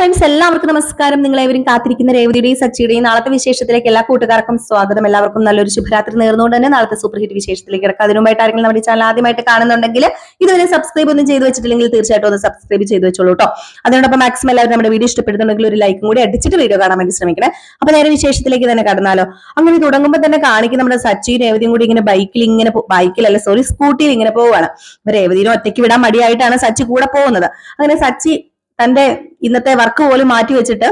Friends എല്ലാവർക്കും നമസ്കാരം. നിങ്ങൾ ഏവരും കാത്തിരിക്കുന്ന രേവതിയുടെയും സച്ചിയുടെയും നാളത്തെ വിശേഷത്തിലേക്ക് എല്ലാ കൂട്ടുകാർക്കും സ്വാഗതം. എല്ലാവർക്കും നല്ലൊരു ശുഭരാത്രി നേർന്നുകൊണ്ട് തന്നെ നാളത്തെ സൂപ്പർ ഹിറ്റ് വിശേഷത്തിലേക്ക് ഇറക്കാം അതിനുമായിട്ട് ആരെങ്കിലും നമ്മുടെ ചാനൽ ആദ്യമായിട്ട് കാണുന്നുണ്ടെങ്കിൽ ഇതുവരെ സബ്സ്ക്രൈബ് ഒന്നും ചെയ്തു വെച്ചിട്ടില്ലെങ്കിൽ തീർച്ചയായിട്ടും ഒന്ന് സബ്സ്ക്രൈബ് ചെയ്തു വെച്ചോളൂ കേട്ടോ അതിനോടൊപ്പം മാക്സിമം എല്ലാവരും നമ്മുടെ വീഡിയോ ഇഷ്ടപ്പെടുന്നുണ്ടെങ്കിൽ ഒരു ലൈക്കും കൂടി അടിച്ചിട്ട് വീഡിയോ കാണാൻ വേണ്ടി ശ്രമിക്കണേ. അപ്പൊ നേരെ വിശേഷത്തിലേക്ക് തന്നെ കടന്നാലോ. അങ്ങനെ തുടങ്ങുമ്പോൾ തന്നെ കാണിക്കും നമ്മുടെ സച്ചി രേവതിയും കൂടി ഇങ്ങനെ ബൈക്കിൽ ഇങ്ങനെ ബൈക്കിലല്ല സോറി സ്കൂട്ടിയിൽ ഇങ്ങനെ പോവുകയാണ്. അപ്പൊ രേവതിനെ ഒറ്റയ്ക്ക് വിടാൻ മടിയായിട്ടാണ് സച്ചി കൂടെ പോകുന്നത്. അങ്ങനെ സച്ചി തന്റെ ഇന്നത്തെ വർക്ക് പോലും മാറ്റി വെച്ചിട്ട്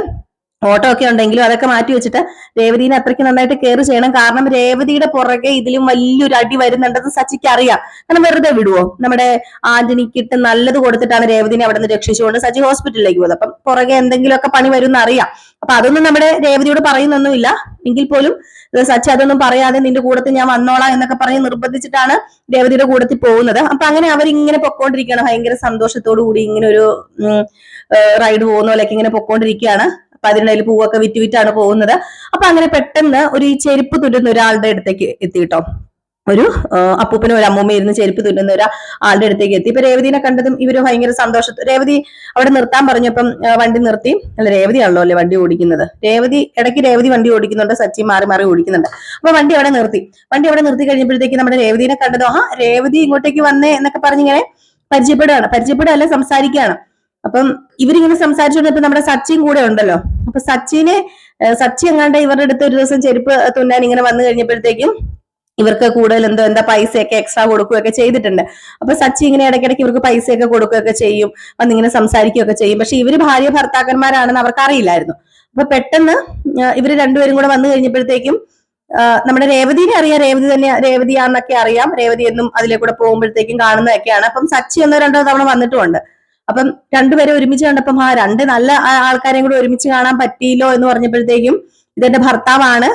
ഓട്ടോ ഒക്കെ ഉണ്ടെങ്കിലും അതൊക്കെ മാറ്റി വെച്ചിട്ട് രേവതിനെ അത്രയ്ക്ക് നന്നായിട്ട് കെയർ ചെയ്യണം. കാരണം രേവതിയുടെ പുറകെ ഇതിലും വലിയൊരു അടി വരുന്നുണ്ടെന്ന് സച്ചിക്ക് അറിയാം. കാരണം വെറുതെ വിടുവോ? നമ്മുടെ ആന്റണിക്കിട്ട് നല്ലത് കൊടുത്തിട്ടാണ് രേവതിനെ അവിടെ നിന്ന് രക്ഷിച്ചുകൊണ്ട് സച്ചി ഹോസ്പിറ്റലിലേക്ക് പോകുന്നത് അപ്പം പുറകെ എന്തെങ്കിലുമൊക്കെ പണി വരും അറിയാം. അപ്പൊ അതൊന്നും നമ്മുടെ രേവതിയോട് പറയുന്നൊന്നുമില്ല. എങ്കിൽ പോലും സച്ചി അതൊന്നും പറയാതെ നിന്റെ കൂടത്തിൽ ഞാൻ വന്നോളാം എന്നൊക്കെ പറഞ്ഞ് നിർബന്ധിച്ചിട്ടാണ് രേവതിയുടെ കൂടത്തിൽ പോകുന്നത്. അപ്പൊ അങ്ങനെ അവരിങ്ങനെ പൊക്കോണ്ടിരിക്കുകയാണ്. ഭയങ്കര സന്തോഷത്തോടു കൂടി ഇങ്ങനെ ഒരു റൈഡ് പോകുന്ന പോലെയൊക്കെ ഇങ്ങനെ പൊക്കോണ്ടിരിക്കുകയാണ്. അപ്പൊ അതിനിടയിൽ പൂവൊക്കെ വിറ്റ് വിറ്റാണ് പോകുന്നത്. അപ്പൊ അങ്ങനെ പെട്ടെന്ന് ഒരു ചെരുപ്പ് തുരുന്ന ഒരാളുടെ അടുത്തേക്ക് എത്തിയിട്ടോ ഒരു അപ്പൂപ്പനും ഒരു അമ്മൂമ്മ ഇരുന്ന് ചെരുപ്പ് തുന്നുന്ന ഒരു ആളുടെ അടുത്തേക്ക് എത്തി. ഇപ്പൊ രേവതിനെ കണ്ടതും ഇവർ ഭയങ്കര സന്തോഷം. രേവതി അവിടെ നിർത്താൻ പറഞ്ഞപ്പം വണ്ടി നിർത്തി. അല്ല രേവതിയാണല്ലോ അല്ലേ വണ്ടി ഓടിക്കുന്നത്? രേവതി ഇടയ്ക്ക് രേവതി വണ്ടി ഓടിക്കുന്നുണ്ട്. സച്ചി മാറി മാറി ഓടിക്കുന്നുണ്ട്. അപ്പൊ വണ്ടി അവിടെ നിർത്തി. വണ്ടി അവിടെ നിർത്തി കഴിഞ്ഞപ്പോഴത്തേക്ക് നമ്മുടെ രേവതിനെ കണ്ടതോ ആ രേവതി ഇങ്ങോട്ടേക്ക് വന്നേ എന്നൊക്കെ പറഞ്ഞിങ്ങനെ പരിചയപ്പെടുകയാണ്. പരിചയപ്പെടുകയല്ല സംസാരിക്കുകയാണ്. അപ്പം ഇവരിങ്ങനെ സംസാരിച്ചുകൊണ്ടിപ്പോ നമ്മുടെ സച്ചിൻ കൂടെ ഉണ്ടല്ലോ. അപ്പൊ സച്ചിനെ സച്ചി എങ്ങാണ്ട് ഇവരുടെ അടുത്ത് ഒരു ദിവസം ചെരുപ്പ് തുന്നാൻ ഇങ്ങനെ വന്നു കഴിഞ്ഞപ്പോഴത്തേക്കും ഇവർക്ക് കൂടുതൽ എന്തോ എന്താ പൈസയൊക്കെ എക്സ്ട്രാ കൊടുക്കുകയൊക്കെ ചെയ്തിട്ടുണ്ട്. അപ്പൊ സച്ചി ഇങ്ങനെ ഇടയ്ക്കിടയ്ക്ക് ഇവർക്ക് പൈസയൊക്കെ കൊടുക്കുകയൊക്കെ ചെയ്യും വന്നിങ്ങനെ സംസാരിക്കുകയൊക്കെ ചെയ്യും. പക്ഷെ ഇവർ ഭാര്യ ഭർത്താക്കന്മാരാണെന്ന് അവർക്ക് അറിയില്ലായിരുന്നു. അപ്പൊ പെട്ടെന്ന് ഇവർ രണ്ടുപേരും കൂടെ വന്നു കഴിഞ്ഞപ്പോഴത്തേക്കും നമ്മുടെ രേവതിനെ അറിയാം. രേവതി തന്നെ രേവതിയാന്നൊക്കെ അറിയാം. രേവതി എന്നും അതിലെ കൂടെ പോകുമ്പോഴത്തേക്കും കാണുന്നതൊക്കെയാണ്. അപ്പം സച്ചി എന്നോ രണ്ടോ തവണ വന്നിട്ടുമുണ്ട്. അപ്പം രണ്ടുപേരെ ഒരുമിച്ച് കണ്ടപ്പം ആ രണ്ട് നല്ല ആൾക്കാരെയും കൂടെ ഒരുമിച്ച് കാണാൻ പറ്റിയില്ലോ എന്ന് പറഞ്ഞപ്പോഴത്തേക്കും ഇതെന്റെ ഭർത്താവാണ്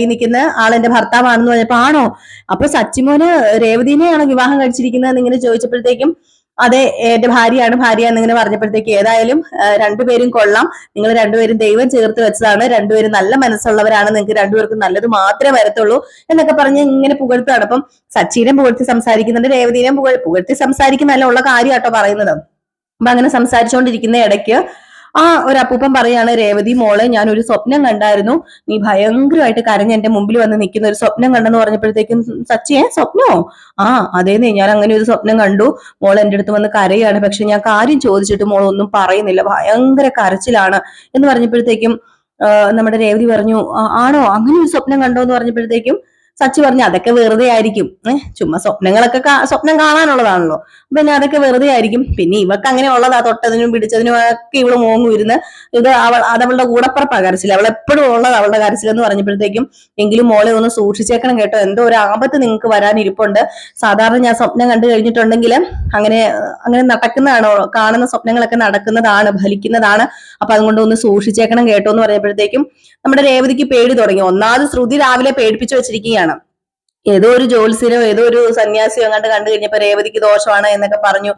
ഈ നിൽക്കുന്ന ആളെന്റെ ഭർത്താവാണെന്ന് പറഞ്ഞപ്പോ ആണോ? അപ്പൊ സച്ചിമോന് രേവതിനെയാണ് വിവാഹം കഴിച്ചിരിക്കുന്നത് എന്നിങ്ങനെ ചോദിച്ചപ്പോഴത്തേക്കും അതെ എന്റെ ഭാര്യയാണ് ഭാര്യ എന്നിങ്ങനെ പറഞ്ഞപ്പോഴത്തേക്ക് ഏതായാലും രണ്ടുപേരും കൊള്ളാം. നിങ്ങൾ രണ്ടുപേരും ദൈവം ചേർത്ത് വെച്ചതാണ്. രണ്ടുപേരും നല്ല മനസ്സുള്ളവരാണ്. നിങ്ങൾക്ക് രണ്ടുപേർക്കും നല്ലത് മാത്രമേ വരത്തുള്ളൂ എന്നൊക്കെ പറഞ്ഞ് ഇങ്ങനെ പുകഴ്ത്തുകയാണ്. അപ്പം സച്ചിനെ പുകഴ്ത്തി സംസാരിക്കുന്നുണ്ട് രേവതിനെ പുകഴ് പുകഴ്ത്തി സംസാരിക്കുന്നതല്ല ഉള്ള കാര്യം കേട്ടോ പറയുന്നത്. അപ്പൊ അങ്ങനെ സംസാരിച്ചുകൊണ്ടിരിക്കുന്ന ഇടയ്ക്ക് ആ ഒരു അപ്പൂപ്പൻ പറയാണ് രേവതി മോളെ ഞാൻ ഒരു സ്വപ്നം കണ്ടായിരുന്നു. നീ ഭയങ്കരമായിട്ട് കരഞ്ഞ് എന്റെ മുമ്പിൽ വന്ന് നിൽക്കുന്ന ഒരു സ്വപ്നം കണ്ടെന്ന് പറഞ്ഞപ്പോഴത്തേക്കും സച്ചിയെ സ്വപ്നമോ ആ അതേന്നേ ഞാൻ അങ്ങനെ ഒരു സ്വപ്നം കണ്ടു. മോൾ എന്റെ അടുത്ത് വന്ന് കരയാണ്. പക്ഷെ ഞാൻ കാര്യം ചോദിച്ചിട്ട് മോൾ ഒന്നും പറയുന്നില്ല. ഭയങ്കര കരച്ചിലാണ്. എന്ന് പറഞ്ഞപ്പോഴത്തേക്കും നമ്മുടെ രേവതി പറഞ്ഞു ആണോ? അങ്ങനെ ഒരു സ്വപ്നം കണ്ടോ എന്ന് പറഞ്ഞപ്പോഴത്തേക്കും സച്ചി പറഞ്ഞു അതൊക്കെ വെറുതെ ആയിരിക്കും. ഏഹ് ചുമ്മാ സ്വപ്നങ്ങളൊക്കെ സ്വപ്നം കാണാനുള്ളതാണല്ലോ. പിന്നെ അതൊക്കെ വെറുതെ ആയിരിക്കും. പിന്നെ ഇവക്ക് അങ്ങനെ ഉള്ളതാ തൊട്ടതിനും പിടിച്ചതിനും ഒക്കെ ഇവൾ മോങ്ങും ഇരുന്ന് ഇത് അവൾ അത് അവളുടെ കൂടപ്പുറപ്പാ കരച്ചില്ല അവൾ എപ്പോഴും ഉള്ളത് അവളുടെ കരച്ചിൽ എന്ന് പറഞ്ഞപ്പോഴത്തേക്കും എങ്കിലും മോളെ ഒന്ന് സൂക്ഷിച്ചേക്കണം കേട്ടോ. എന്തോ ഒരു ആപത്ത് നിങ്ങൾക്ക് വരാനിരിപ്പുണ്ട്. സാധാരണ ഞാൻ സ്വപ്നം കണ്ടു കഴിഞ്ഞിട്ടുണ്ടെങ്കിൽ അങ്ങനെ അങ്ങനെ നടക്കുന്നതാണോ? കാണുന്ന സ്വപ്നങ്ങളൊക്കെ നടക്കുന്നതാണ് ഫലിക്കുന്നതാണ്. അപ്പൊ അതുകൊണ്ട് ഒന്ന് സൂക്ഷിച്ചേക്കണം കേട്ടോ എന്ന് പറയുമ്പോഴത്തേക്കും നമ്മുടെ രേവതിക്ക് പേടി തുടങ്ങി. ഒന്നാമത് ശ്രുതി രാവിലെ പേടിപ്പിച്ചു വെച്ചിരിക്കുകയാണ്. ഏതോ ഒരു ജോത്സ്യനോ ഏതോ ഒരു സന്യാസിയോ അങ്ങോട്ട് കണ്ടു കഴിഞ്ഞപ്പോ രേവതിക്ക് ദോഷമാണ് എന്നൊക്കെ പറഞ്ഞു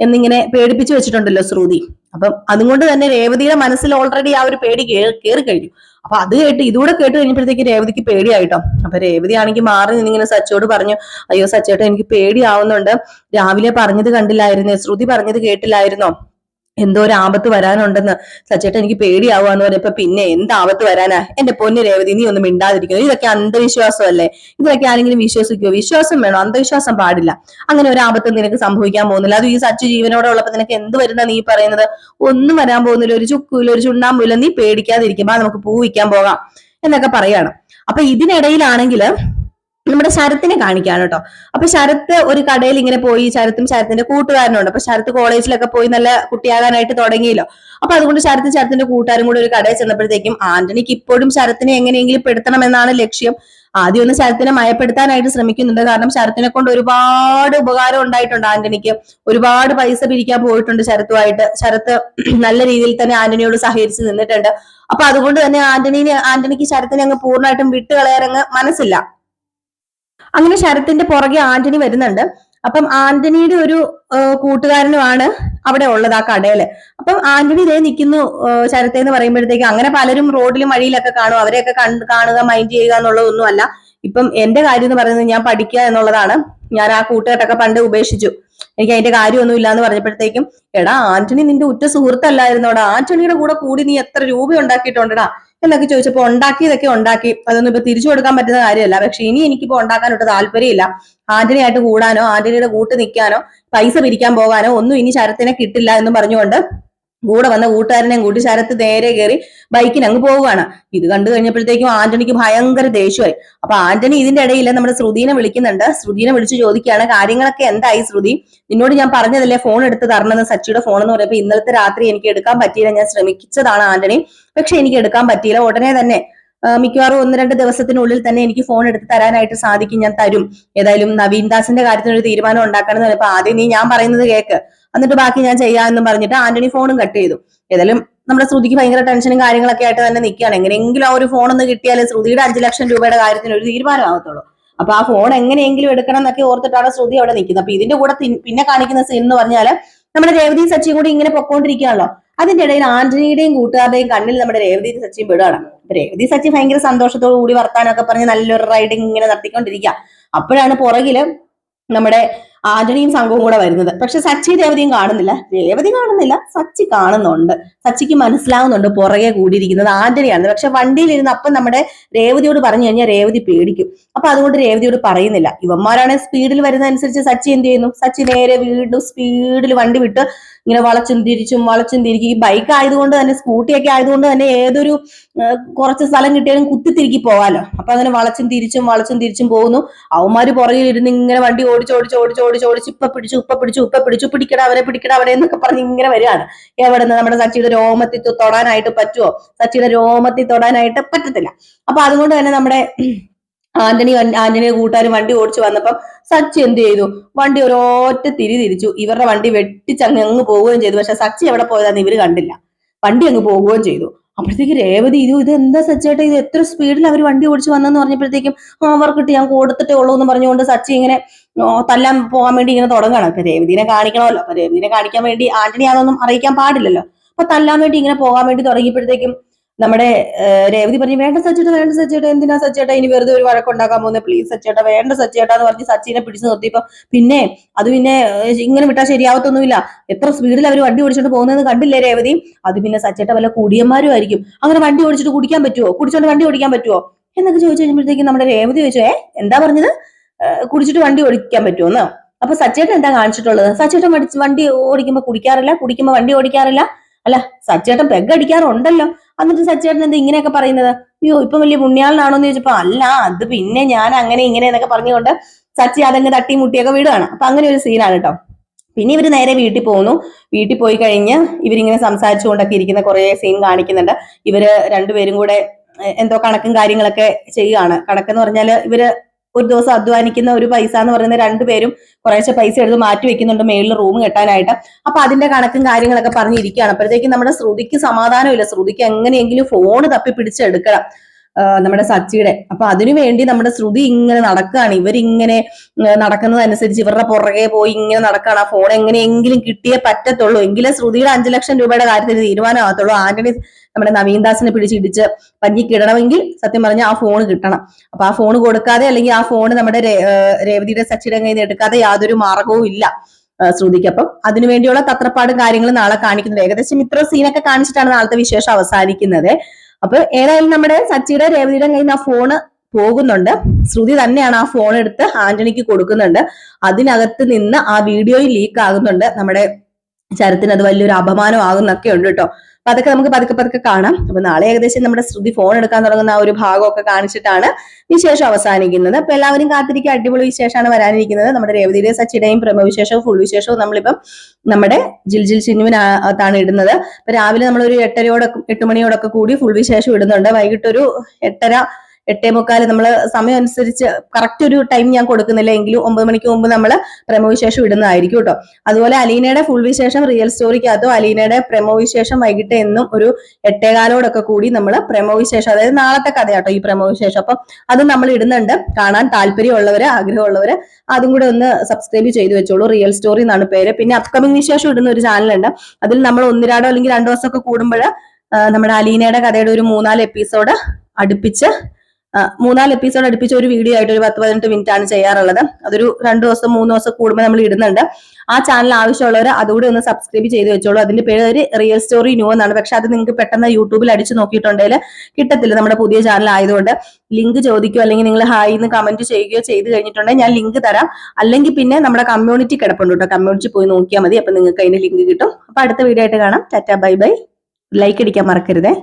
എന്നിങ്ങനെ പേടിപ്പിച്ചു വെച്ചിട്ടുണ്ടല്ലോ ശ്രുതി. അപ്പം അതുകൊണ്ട് തന്നെ രേവതിയുടെ മനസ്സിൽ ഓൾറെഡി ആ ഒരു പേടി കയറി കഴിഞ്ഞു. അപ്പൊ അത് കേട്ട് ഇതുകൂടെ കേട്ട് കഴിഞ്ഞപ്പോഴത്തേക്ക് രേവതിക്ക് പേടിയായിട്ടോ. അപ്പൊ രേവതി ആണെങ്കിൽ മാറി നിന്നിങ്ങനെ സച്ചോട് പറഞ്ഞു അയ്യോ സച്ചേട്ടൻ എനിക്ക് പേടിയാവുന്നുണ്ട്. രാവിലെ പറഞ്ഞത് കണ്ടില്ലായിരുന്നേ ശ്രുതി പറഞ്ഞത് കേട്ടില്ലായിരുന്നോ? എന്തോ ഒരു ആപത്ത് വരാനുണ്ടെന്ന് സച്ചേട്ടൻ എനിക്ക് പേടിയാവുകയെന്ന് പറഞ്ഞപ്പോ പിന്നെ എന്ത് ആപത്ത് വരാനാ? എന്റെ പൊന്നു രേവതി നീ ഒന്നും മിണ്ടാതിരിക്കുന്നു ഇതൊക്കെ അന്ധവിശ്വാസമല്ലേ? ഇതൊക്കെ ആരെങ്കിലും വിശ്വസിക്കുമോ വിശ്വാസം വേണോ? അന്ധവിശ്വാസം പാടില്ല. അങ്ങനെ ഒരു ആപത്ത് നിനക്ക് സംഭവിക്കാൻ പോകുന്നില്ല. അത് ഈ സച്ചു ജീവനോടെ ഉള്ളപ്പോ നിനക്ക് എന്ത് വരുന്ന നീ പറയുന്നത്? ഒന്നും വരാൻ പോകുന്നില്ല. ഒരു ചുക്കൂല ഒരു ചുണ്ണാമ്പൂല നീ പേടിക്കാതിരിക്കുമ്പോ നമുക്ക് പൂ വിൽക്കാൻ പോകാം. എന്നൊക്കെ പറയാണ്. അപ്പൊ ഇതിനിടയിലാണെങ്കിൽ നമ്മുടെ ശരത്തിനെ കാണിക്കാണ് കേട്ടോ. അപ്പൊ ശരത്ത് ഒരു കടയിൽ ഇങ്ങനെ പോയി ശരത്തും ശരത്തിന്റെ കൂട്ടുകാരനുണ്ട്. അപ്പൊ ശരത്ത് കോളേജിലൊക്കെ പോയി നല്ല കുട്ടിയാകാനായിട്ട് തുടങ്ങിയല്ലോ. അപ്പൊ അതുകൊണ്ട് ശരത്ത് ശരത്തിന്റെ കൂട്ടുകാരും കൂടി ഒരു കടയിൽ ചെന്നപ്പോഴത്തേക്കും ആന്റണിക്ക് ഇപ്പോഴും ശരത്തിനെ എങ്ങനെയെങ്കിലും പെടുത്തണം എന്നാണ് ലക്ഷ്യം. ആദ്യം ഒന്ന് ശരത്തിനെ മയപ്പെടുത്താനായിട്ട് ശ്രമിക്കുന്നുണ്ട്. കാരണം ശരത്തിനെ കൊണ്ട് ഒരുപാട് ഉപകാരം ഉണ്ടായിട്ടുണ്ട് ആന്റണിക്ക്. ഒരുപാട് പൈസ പിരിക്കാൻ പോയിട്ടുണ്ട് ശരത്തുമായിട്ട്. ശരത്ത് നല്ല രീതിയിൽ തന്നെ ആന്റണിയോട് സഹകരിച്ച് നിന്നിട്ടുണ്ട്. അപ്പൊ അതുകൊണ്ട് തന്നെ ആന്റണിനെ ആന്റണിക്ക് ശരത്തിനെ അങ്ങ് പൂർണമായിട്ടും വിട്ടുകളയാനങ്ങ് മനസ്സില്ല. അങ്ങനെ ശരത്തിന്റെ പുറകെ ആന്റണി വരുന്നുണ്ട്. അപ്പം ആന്റണിയുടെ ഒരു കൂട്ടുകാരനുമാണ് അവിടെ ഉള്ളത് ആ കടയിൽ. അപ്പം ആന്റണി ഇതേ നിൽക്കുന്നു ശരത്തെ എന്ന് പറയുമ്പോഴത്തേക്ക് അങ്ങനെ പലരും റോഡിലും വഴിയിലൊക്കെ കാണും. അവരെയൊക്കെ കാണുക മൈൻഡ് ചെയ്യുക എന്നുള്ളതൊന്നും അല്ല ഇപ്പം എന്റെ കാര്യം എന്ന് പറയുന്നത് ഞാൻ പഠിക്കുക എന്നുള്ളതാണ്. ഞാൻ ആ കൂട്ടുകെട്ടൊക്കെ പണ്ട് ഉപേക്ഷിച്ചു. എനിക്ക് അതിന്റെ കാര്യമൊന്നും ഇല്ല എന്ന് പറഞ്ഞപ്പോഴത്തേക്കും എടാ ആന്റണി നിന്റെ ഉറ്റ സുഹൃത്തല്ലായിരുന്നോടാ. ആന്റണിയുടെ കൂടെ കൂടി നീ എത്ര രൂപ ഉണ്ടാക്കിയിട്ടുണ്ടടാ. എന്നൊക്കെ ചോദിച്ചപ്പോ ഉണ്ടാക്കിയതൊക്കെ ഉണ്ടാക്കി. അതൊന്നും ഇപ്പൊ തിരിച്ചു കൊടുക്കാൻ പറ്റുന്ന കാര്യമല്ല. പക്ഷെ ഇനി എനിക്കിപ്പോ ഉണ്ടാക്കാനൊട്ട് താല്പര്യമില്ല. ആന്റണിയായിട്ട് കൂടാനോ ആന്റണിയുടെ കൂട്ട് നിൽക്കാനോ പൈസ പിരിക്കാൻ പോകാനോ ഒന്നും ഇനി ശരത്തിനെ കിട്ടില്ല എന്നും പറഞ്ഞുകൊണ്ട് കൂടെ വന്ന കൂട്ടുകാരനെയും കൂട്ടി ശരത്ത് നേരെ കയറി ബൈക്കിന് അങ്ങ് പോവുകയാണ്. ഇത് കണ്ടു കഴിഞ്ഞപ്പോഴത്തേക്കും ആന്റണിക്ക് ഭയങ്കര ദേഷ്യമായി. അപ്പൊ ആന്റണി ഇതിന്റെ ഇടയിൽ നമ്മുടെ ശ്രുതിനെ വിളിക്കുന്നുണ്ട്. ശ്രുതിനെ വിളിച്ച് ചോദിക്കുകയാണ് കാര്യങ്ങളൊക്കെ എന്തായി ശ്രുതി? നിന്നോട് ഞാൻ പറഞ്ഞതല്ലേ ഫോൺ എടുത്ത് തരണമെന്ന്? സച്ചിയുടെ ഫോൺ എന്ന് പറയുമ്പോൾ ഇന്നലത്തെ രാത്രി എനിക്ക് എടുക്കാൻ പറ്റിയില്ല. ഞാൻ ശ്രമിച്ചതാണ് ആന്റണി. പക്ഷെ എനിക്ക് എടുക്കാൻ പറ്റിയില്ല. ഉടനെ തന്നെ മിക്കവാറും ഒന്ന് രണ്ട് ദിവസത്തിനുള്ളിൽ തന്നെ എനിക്ക് ഫോൺ എടുത്ത് തരാനായിട്ട് സാധിക്കും ഞാൻ തരും. ഏതായാലും നവീൻ ദാസിന്റെ കാര്യത്തിന് ഒരു തീരുമാനം ഉണ്ടാക്കണം എന്ന് ആദ്യം നീ ഞാൻ പറയുന്നത് കേക്ക്. എന്നിട്ട് ബാക്കി ഞാൻ ചെയ്യാമെന്നും പറഞ്ഞിട്ട് ആന്റണി ഫോണും കട്ട് ചെയ്തു. ഏതായാലും നമ്മുടെ ശ്രുതിക്ക് ഭയങ്കര ടെൻഷനും കാര്യങ്ങളൊക്കെ ആയിട്ട് തന്നെ നിൽക്കുകയാണ്. എങ്ങനെയെങ്കിലും ആ ഒരു ഫോൺ ഒന്ന് കിട്ടിയാലേ ശ്രുതിയുടെ അഞ്ചു ലക്ഷം രൂപയുടെ കാര്യത്തിന് ഒരു തീരുമാനമാകത്തുള്ളൂ അപ്പൊ ആ ഫോൺ എങ്ങനെയെങ്കിലും എടുക്കണം എന്നൊക്കെ ഓർത്തിട്ടാണ് ശ്രുതി അവിടെ നിൽക്കുന്നത്. അപ്പൊ ഇതിന്റെ കൂടെ പിന്നെ കാണിക്കുന്ന സീൻ എന്ന് പറഞ്ഞാൽ നമ്മുടെ രേവതി സച്ചിയും കൂടി ഇങ്ങനെ പൊക്കോണ്ടിരിക്കുകയാണല്ലോ. അതിന്റെ ഇടയിൽ ആന്റണിയുടെയും കൂട്ടുകാരുടെയും കണ്ണിൽ നമ്മുടെ രേവതി സച്ചിയും പെടുകയാണ്. രേവതി സച്ചി ഭയങ്കര സന്തോഷത്തോടു കൂടി വർത്താനൊക്കെ പറഞ്ഞ് നല്ലൊരു റൈഡിങ് ഇങ്ങനെ നടത്തിക്കൊണ്ടിരിക്കുക. അപ്പോഴാണ് പുറകിൽ നമ്മുടെ ആന്റണിയും സംഘവും കൂടെ വരുന്നത്. പക്ഷെ സച്ചി രേവതിയും കാണുന്നില്ല. രേവതി കാണുന്നില്ല സച്ചി കാണുന്നുണ്ട്. സച്ചിക്ക് മനസ്സിലാവുന്നുണ്ട് പുറകെ കൂടിയിരിക്കുന്നത് ആന്റണിയാണ് പക്ഷെ വണ്ടിയിലിരുന്ന് അപ്പം നമ്മുടെ രേവതിയോട് പറഞ്ഞു കഴിഞ്ഞാൽ രേവതി പേടിക്കും. അപ്പൊ അതുകൊണ്ട് രേവതിയോട് പറയുന്നില്ല. ഇവന്മാരാണ് സ്പീഡിൽ വരുന്നതനുസരിച്ച് സച്ചി എന്ത് ചെയ്യുന്നു? സച്ചി നേരെ വീണ്ടും സ്പീഡിൽ വണ്ടി വിട്ട് ഇങ്ങനെ വളച്ചും തിരിച്ചും വളച്ചും തിരിക്കും ഈ ബൈക്ക് ആയതുകൊണ്ട് തന്നെ സ്കൂട്ടിയൊക്കെ ആയതുകൊണ്ട് തന്നെ ഏതൊരു കുറച്ച് സ്ഥലം കിട്ടിയാലും കുത്തിത്തിരിക്കി പോകാലോ. അപ്പൊ അങ്ങനെ വളച്ചും തിരിച്ചും വളച്ചും തിരിച്ചും പോകുന്നു. അവന്മാര് പുറകിലിരുന്ന് ഇങ്ങനെ വണ്ടി ഓടിച്ച് ഓടിച്ച് ഓടിച്ച് ഓടിച്ച് ഓടിച്ച് ഇപ്പൊ പിടിച്ചു ഉപ്പ പിടിച്ചു ഉപ്പ പിടിച്ചു പിടിക്കട അവരെ പിടിക്കട അവരെ എന്നൊക്കെ പറഞ്ഞ് ഇങ്ങനെ വരികയാണ്. എവിടെ നിന്ന് നമ്മുടെ സച്ചിയുടെ രോമത്തിൽ തൊടാനായിട്ട് പറ്റുമോ സച്ചിയുടെ രോമത്തിൽ തൊടാനായിട്ട് പറ്റത്തില്ല. അപ്പൊ അതുകൊണ്ട് തന്നെ നമ്മുടെ ആന്റണി ആന്റണിയുടെ കൂട്ടുകാർ വണ്ടി ഓടിച്ചു വന്നപ്പം സച്ചി എന്ത് ചെയ്തു? വണ്ടി ഒരൊറ്റ തിരി തിരിച്ചു. ഇവരുടെ വണ്ടി വെട്ടിച്ചങ്ങ് അങ്ങ് പോവുകയും ചെയ്തു. പക്ഷെ സച്ചി എവിടെ പോയതാന്ന് ഇവർ കണ്ടില്ല. വണ്ടി അങ്ങ് പോവുകയും ചെയ്തു. അപ്പോഴത്തേക്ക് രേവതി ഇത് ഇത് എന്താ സച്ചേട്ടാ ഇത് എത്ര സ്പീഡിൽ അവർ വണ്ടി ഓടിച്ചു വന്നെന്ന് പറഞ്ഞപ്പോഴത്തേക്കും ആ അവർക്കിട്ട് ഞാൻ കൊടുത്തിട്ടേ ഉള്ളൂ എന്ന് പറഞ്ഞുകൊണ്ട് സച്ചി ഇങ്ങനെ തല്ലാൻ പോകാൻ വേണ്ടി ഇങ്ങനെ തുടങ്ങണം. അപ്പൊ രേവതിനെ കാണിക്കണമല്ലോ. അപ്പൊ രേവതിനെ കാണിക്കാൻ വേണ്ടി ആന്റണി അതൊന്നും അറിയിക്കാൻ പാടില്ലല്ലോ. അപ്പൊ തല്ലാൻ വേണ്ടി ഇങ്ങനെ പോകാൻ വേണ്ടി തുടങ്ങിയപ്പോഴത്തേക്കും നമ്മുടെ രേവതി പറഞ്ഞു വേണ്ട സച്ചേട്ടാ വേണ്ട സച്ചേട്ടാ എന്തിനാ സച്ചേട്ടാ ഇനി വെറുതെ ഒരു വഴക്കുണ്ടാക്കാൻ പോകുന്നത് പ്ലീസ് സച്ചേട്ടാ വേണ്ട സച്ചേട്ടാ എന്ന് പറഞ്ഞ് സച്ചിനെ പിടിച്ചു നിർത്തിയപ്പോ പിന്നെ അത് പിന്നെ ഇങ്ങനെ വിട്ടാൽ ശരിയാവത്തൊന്നുമില്ല. എത്ര സ്പീഡിൽ അവർ വണ്ടി ഓടിച്ചോണ്ട് പോകുന്നതെന്ന് കണ്ടില്ലേ രേവതി? അത് പിന്നെ സച്ചേട്ട വല്ല കുടിയന്മാരും ആയിരിക്കും. അങ്ങനെ വണ്ടി ഓടിച്ചിട്ട് കുടിക്കാൻ പറ്റുമോ കുടിച്ചോണ്ട് വണ്ടി ഓടിക്കാൻ പറ്റുമോ എന്നൊക്കെ ചോദിച്ചു കഴിഞ്ഞപ്പോഴത്തേക്കും നമ്മുടെ രേവതി ചോദിച്ചു ഏ എന്താ പറഞ്ഞത്? കുടിച്ചിട്ട് വണ്ടി ഓടിക്കാൻ പറ്റുമോന്ന് അപ്പൊ സച്ചേട്ടൻ എന്താ കാണിച്ചിട്ടുള്ളത്? സച്ചേട്ടൻ വണ്ടി ഓടിക്കുമ്പോ കുടിക്കാറില്ല കുടിക്കുമ്പോ വണ്ടി ഓടിക്കാറില്ല. അല്ല സച്ചേട്ടൻ പെഗ് അടിക്കാറുണ്ടല്ലോ. എന്നിട്ട് സച്ചേട്ടൻ എന്താ ഇങ്ങനെയൊക്കെ പറയുന്നത്? അയ്യോ ഇപ്പൊ വലിയ പുണ്യാളനാണോ എന്ന് ചോദിച്ചപ്പോ അല്ല അത് പിന്നെ ഞാൻ അങ്ങനെ ഇങ്ങനെ എന്നൊക്കെ പറഞ്ഞുകൊണ്ട് സച്ചി അതങ്ങ് തട്ടി മുട്ടിയൊക്കെ വിടുകയാണ്. അപ്പൊ അങ്ങനെ ഒരു സീനാണ് കേട്ടോ പിന്നെ ഇവർ നേരെ വീട്ടിൽ പോകുന്നു. വീട്ടിൽ പോയി കഴിഞ്ഞ് ഇവരിങ്ങനെ സംസാരിച്ചുകൊണ്ടൊക്കെ ഇരിക്കുന്ന കുറെ സീൻ കാണിക്കുന്നുണ്ട്. ഇവർ രണ്ടുപേരും കൂടെ എന്തോ കണക്കും കാര്യങ്ങളൊക്കെ ചെയ്യുകയാണ്. കണക്കെന്ന് പറഞ്ഞാൽ ഇവർ ഒരു ദിവസം അധ്വാനിക്കുന്ന ഒരു പൈസ എന്ന് പറയുന്ന രണ്ടുപേരും കുറേശ്ശെ പൈസ എടുത്ത് മാറ്റി വെക്കുന്നുണ്ട് മേളിൽ റൂം കെട്ടാനായിട്ട്. അപ്പൊ അതിന്റെ കണക്കും കാര്യങ്ങളൊക്കെ പറഞ്ഞിരിക്കുകയാണ്. അപ്പോഴത്തേക്കും നമ്മുടെ ശ്രുതിക്ക് സമാധാനമില്ല. ശ്രുതിക്ക് എങ്ങനെയെങ്കിലും ഫോൺ തപ്പി പിടിച്ചെടുക്കണം നമ്മുടെ സച്ചിയുടെ. അപ്പൊ അതിനു വേണ്ടി നമ്മുടെ ശ്രുതി ഇങ്ങനെ നടക്കുകയാണ് ഇവരിങ്ങനെ നടക്കുന്നതനുസരിച്ച് ഇവരുടെ പുറകെ പോയി ഇങ്ങനെ നടക്കുകയാണ് ആ ഫോൺ എങ്ങനെയെങ്കിലും കിട്ടിയേ പറ്റത്തുള്ളൂ. എങ്കിലേ ശ്രുതിയുടെ അഞ്ചു ലക്ഷം രൂപയുടെ കാര്യത്തിൽ തീരുമാനമാകത്തുള്ളൂ. ആന്റണി നമ്മുടെ നവീൻ ദാസിനെ പഞ്ഞി കിടണമെങ്കിൽ സത്യം പറഞ്ഞാൽ ആ ഫോൺ കിട്ടണം. അപ്പൊ ആ ഫോൺ കൊടുക്കാതെ അല്ലെങ്കിൽ ആ ഫോൺ നമ്മുടെ രേവതിയുടെ സച്ചിയുടെ കയ്യിൽ നിന്ന് എടുക്കാതെ യാതൊരു മാർഗവും ഇല്ല ശ്രുതിക്കപ്പം. ശ്രുതിക്ക് അപ്പം അതിനുവേണ്ടിയുള്ള തത്രപ്പാടും കാര്യങ്ങളും നാളെ കാണിക്കുന്നുണ്ട്. ഏകദേശം ഇത്ര സീനൊക്കെ കാണിച്ചിട്ടാണ് നാളത്തെ വിശേഷം അവസാനിക്കുന്നത്. അപ്പൊ ഏതായാലും നമ്മുടെ സച്ചിയുടെ രേവതിയുടെ കയ്യിൽ നിന്ന് ആ ഫോണ് പോകുന്നുണ്ട്. ശ്രുതി തന്നെയാണ് ആ ഫോൺ എടുത്ത് ആന്റണിക്ക് കൊടുക്കുന്നുണ്ട്. അതിനകത്ത് നിന്ന് ആ വീഡിയോയിൽ ലീക്ക് ആകുന്നുണ്ട്. നമ്മുടെ ശരത്തിന് അത് വലിയൊരു അപമാനം ആകുന്നൊക്കെ ഉണ്ട് കേട്ടോ. അപ്പൊ അതൊക്കെ നമുക്ക് പതുക്കെ പതുക്കെ കാണാം. അപ്പൊ നാളെ ഏകദേശം നമ്മുടെ ശ്രുതി ഫോൺ എടുക്കാൻ തുടങ്ങുന്ന ഒരു ഭാഗമൊക്കെ കാണിച്ചിട്ടാണ് വിശേഷം അവസാനിക്കുന്നത്. അപ്പൊ എല്ലാവരും കാത്തിരിക്കുക. അടിപൊളി വിശേഷമാണ് വരാനിരിക്കുന്നത്. നമ്മുടെ രേവതിയുടെ സച്ചിയുടെയും പ്രമവിശേഷവും ഫുൾ വിശേഷവും നമ്മളിപ്പം നമ്മുടെ ജിൽജിൽ ജിൽ ചിന്നുവിനകത്താണ് ഇടുന്നത്. അപ്പൊ രാവിലെ നമ്മൾ ഒരു എട്ടരയോടൊക്കെ എട്ട് മണിയോടൊക്കെ കൂടി ഫുൾ വിശേഷം ഇടുന്നുണ്ട്. വൈകിട്ടൊരു എട്ടര എട്ടേ മുക്കാൽ നമ്മൾ സമയം അനുസരിച്ച് കറക്റ്റ് ഒരു ടൈം ഞാൻ കൊടുക്കുന്നില്ല. എങ്കിലും ഒമ്പത് മണിക്ക് മുമ്പ് നമ്മൾ പ്രമോ വിശേഷം ഇടുന്നതായിരിക്കും കേട്ടോ. അതുപോലെ അലീനയുടെ ഫുൾ വിശേഷം റിയൽ സ്റ്റോറിക്കകത്തോ അലീനയുടെ പ്രമോ വിശേഷം വൈകിട്ട് എന്നും ഒരു എട്ടേകാലോടൊക്കെ കൂടി നമ്മൾ പ്രമോ വിശേഷം അതായത് നാളത്തെ കഥയാട്ടോ ഈ പ്രമോ വിശേഷം. അപ്പം അത് നമ്മൾ ഇടുന്നുണ്ട്. കാണാൻ താല്പര്യമുള്ളവർ ആഗ്രഹമുള്ളവർ അതും കൂടെ ഒന്ന് സബ്സ്ക്രൈബ് ചെയ്തു വെച്ചോളൂ. റിയൽ സ്റ്റോറി എന്നാണ് പേര്. പിന്നെ അപ്കമിംഗ് വിശേഷം ഇടുന്ന ഒരു ചാനലുണ്ട് അതിൽ നമ്മൾ ഒന്നിരാടോ അല്ലെങ്കിൽ രണ്ടു ദിവസമൊക്കെ കൂടുമ്പോൾ നമ്മുടെ അലീനയുടെ കഥയുടെ ഒരു മൂന്നാൽ എപ്പിസോഡ് അടുപ്പിച്ച് മൂന്നാൽ എപ്പിസോഡ് അടുപ്പിച്ച ഒരു വീഡിയോ ആയിട്ട് ഒരു പത്ത് പതിനെട്ട് മിനിറ്റ് ആണ് ചെയ്യാറുള്ളത്. അതൊരു രണ്ടു ദിവസം മൂന്ന് ദിവസം കൂടുമ്പോൾ നമ്മൾ ഇടുന്നുണ്ട്. ആ ചാനൽ ആവശ്യമുള്ളവർ അതുകൂടി ഒന്ന് സബ്സ്ക്രൈബ് ചെയ്ത് വെച്ചോളൂ. അതിന്റെ പേര് ഒരു റിയൽ സ്റ്റോറി ന്യൂ എന്നാണ്. പക്ഷെ അത് നിങ്ങൾക്ക് പെട്ടെന്ന് യൂട്യൂബിൽ അടിച്ച് നോക്കിയിട്ടുണ്ടെങ്കിൽ കിട്ടത്തില്ല. നമ്മുടെ പുതിയ ചാനൽ ആയതുകൊണ്ട് ലിങ്ക് ചോദിക്കുകയോ അല്ലെങ്കിൽ നിങ്ങൾ ഹായ് എന്ന് കമന്റ് ചെയ്യുകയോ ചെയ്ത് കഴിഞ്ഞിട്ടുണ്ടെങ്കിൽ ഞാൻ ലിങ്ക് തരാം. അല്ലെങ്കിൽ പിന്നെ നമ്മുടെ കമ്മ്യൂണിറ്റി കിടപ്പുണ്ട് കേട്ടോ. കമ്മ്യൂണിറ്റി പോയി നോക്കിയാൽ മതി. അപ്പൊ നിങ്ങൾക്ക് അതിന്റെ ലിങ്ക് കിട്ടും. അപ്പൊ അടുത്ത വീഡിയോ ആയിട്ട് കാണാം. ടാറ്റ ബൈ ബൈ ലൈക്ക് അടിക്കാൻ മറക്കരുതേ.